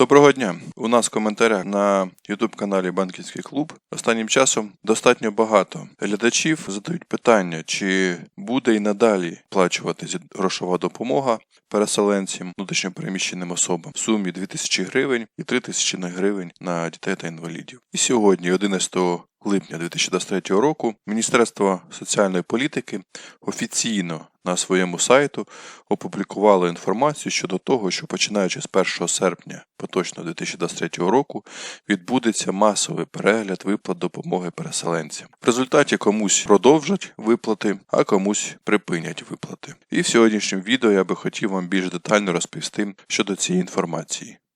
Доброго дня! У нас в коментарях на YouTube каналі Банківський клуб останнім часом достатньо багато глядачів задають питання, чи буде і надалі сплачуватися грошова допомога переселенцям, внутрішньопереміщеним особам в сумі 2000 гривень і 3000 гривень на дітей та інвалідів. І сьогодні, 11 липня 2023 року, Міністерство соціальної політики офіційно на своєму сайту опублікувало інформацію щодо того, що починаючи з 1 серпня поточного 2023 року відбудеться масовий перегляд виплат допомоги переселенцям. В результаті комусь продовжать виплати, а комусь припинять виплати. І в сьогоднішньому відео я би хотів вам більш детально розповісти щодо цієї інформації.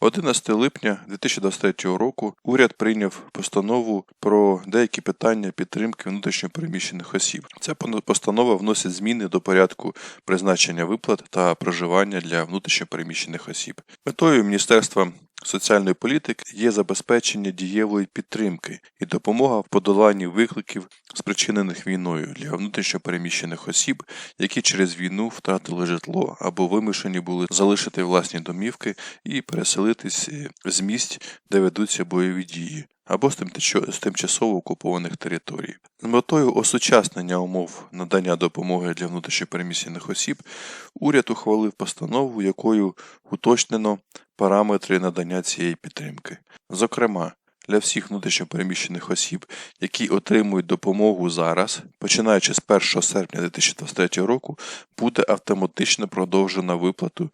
11 липня 2023 року уряд прийняв постанову про деякі питання підтримки внутрішньопереміщених осіб. Ця постанова вносить зміни до порядку призначення виплат та проживання для внутрішньопереміщених осіб. Метою Міністерства соціальної політики є забезпечення дієвої підтримки і допомога в подоланні викликів, спричинених війною для внутрішньопереміщених осіб, які через війну втратили житло або вимушені були залишити власні домівки і переселитись з місць, де ведуться бойові дії. Або з тимчасово окупованих територій. З метою осучаснення умов надання допомоги для внутрішньопереміщених осіб уряд ухвалив постанову, якою уточнено параметри надання цієї підтримки. Зокрема, для всіх внутрішньопереміщених осіб, які отримують допомогу зараз, починаючи з 1 серпня 2023 року, буде автоматично продовжена виплату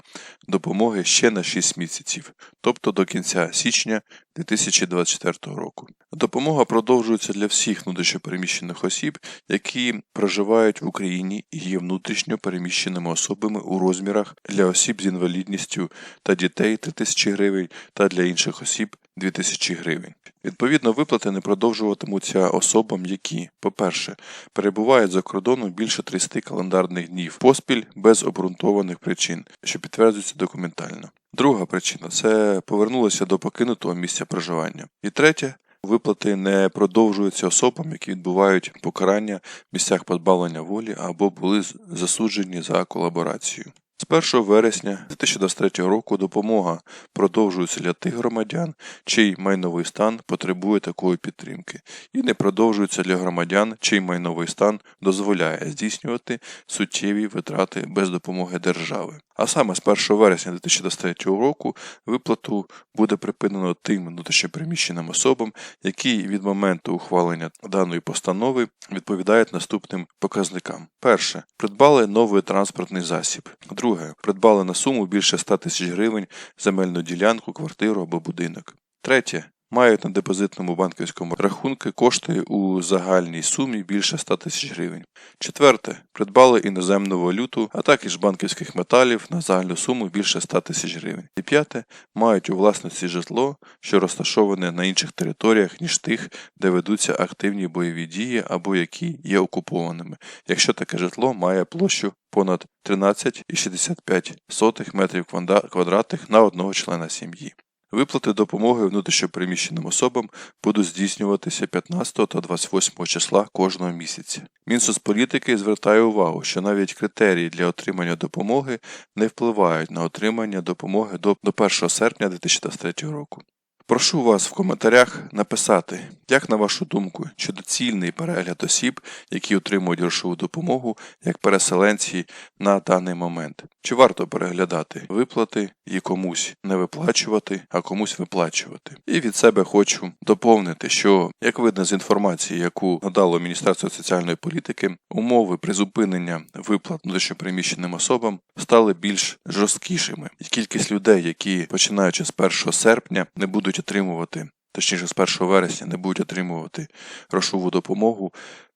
допомоги ще на 6 місяців, тобто до кінця січня 2024 року. Допомога продовжується для всіх внутрішньопереміщених осіб, які проживають в Україні і є внутрішньо переміщеними особами у розмірах для осіб з інвалідністю та дітей 3000 гривень та для інших осіб 2000 гривень. Відповідно, виплати не продовжуватимуться особам, які, по-перше, перебувають за кордоном більше 30 календарних днів поспіль без обґрунтованих причин, що підтверджується документально. Друга причина це повернулося до покинутого місця проживання. І третє. Виплати не продовжуються особам, які відбувають покарання в місцях позбавлення волі або були засуджені за колаборацію. З 1 вересня 2023 року допомога продовжується для тих громадян, чий майновий стан потребує такої підтримки, і не продовжується для громадян, чий майновий стан дозволяє здійснювати суттєві витрати без допомоги держави. А саме з 1 вересня 2023 року виплату буде припинено тим внутрішньопереміщеним особам, які від моменту ухвалення даної постанови відповідають наступним показникам: перше придбали новий транспортний засіб. Друге придбали на суму більше 100 тисяч гривень земельну ділянку, квартиру або будинок. Третє мають на депозитному банківському рахунку кошти у загальній сумі більше 100 тисяч гривень. Четверте, придбали іноземну валюту, а також банківських металів на загальну суму більше 100 тисяч гривень. І п'яте, мають у власності житло, що розташоване на інших територіях, ніж тих, де ведуться активні бойові дії або які є окупованими, якщо таке житло має площу понад 13,65 метрів квадратних на одного члена сім'ї. Виплати допомоги внутрішньопереміщеним особам будуть здійснюватися 15 та 28 числа кожного місяця. Мінсоцполітики звертає увагу, що навіть критерії для отримання допомоги не впливають на отримання допомоги до 1 серпня 2023 року. Прошу вас в коментарях написати, як на вашу думку, чи доцільний перегляд осіб, які отримують грошову допомогу як переселенці на даний момент. Чи варто переглядати виплати і комусь не виплачувати, а комусь виплачувати? І від себе хочу доповнити, що як видно з інформації, яку надало Міністерство соціальної політики, умови призупинення виплат внутрішньопереміщеним особам стали більш жорсткішими, і кількість людей, які починаючи з 1 серпня не будуть отримувати, точніше з 1 вересня не будуть отримувати грошову допомогу,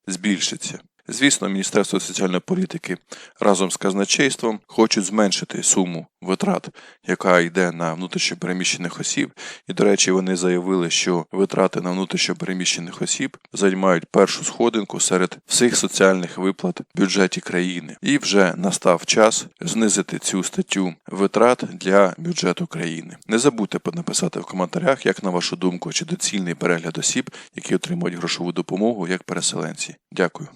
збільшиться. Звісно, Міністерство соціальної політики разом з казначейством хочуть зменшити суму витрат, яка йде на внутрішньопереміщених осіб. І, до речі, вони заявили, що витрати на внутрішньопереміщених осіб займають першу сходинку серед всіх соціальних виплат в бюджеті країни. І вже настав час знизити цю статтю витрат для бюджету країни. Не забудьте написати в коментарях, як на вашу думку, чи доцільний перегляд осіб, які отримують грошову допомогу як переселенці. Дякую.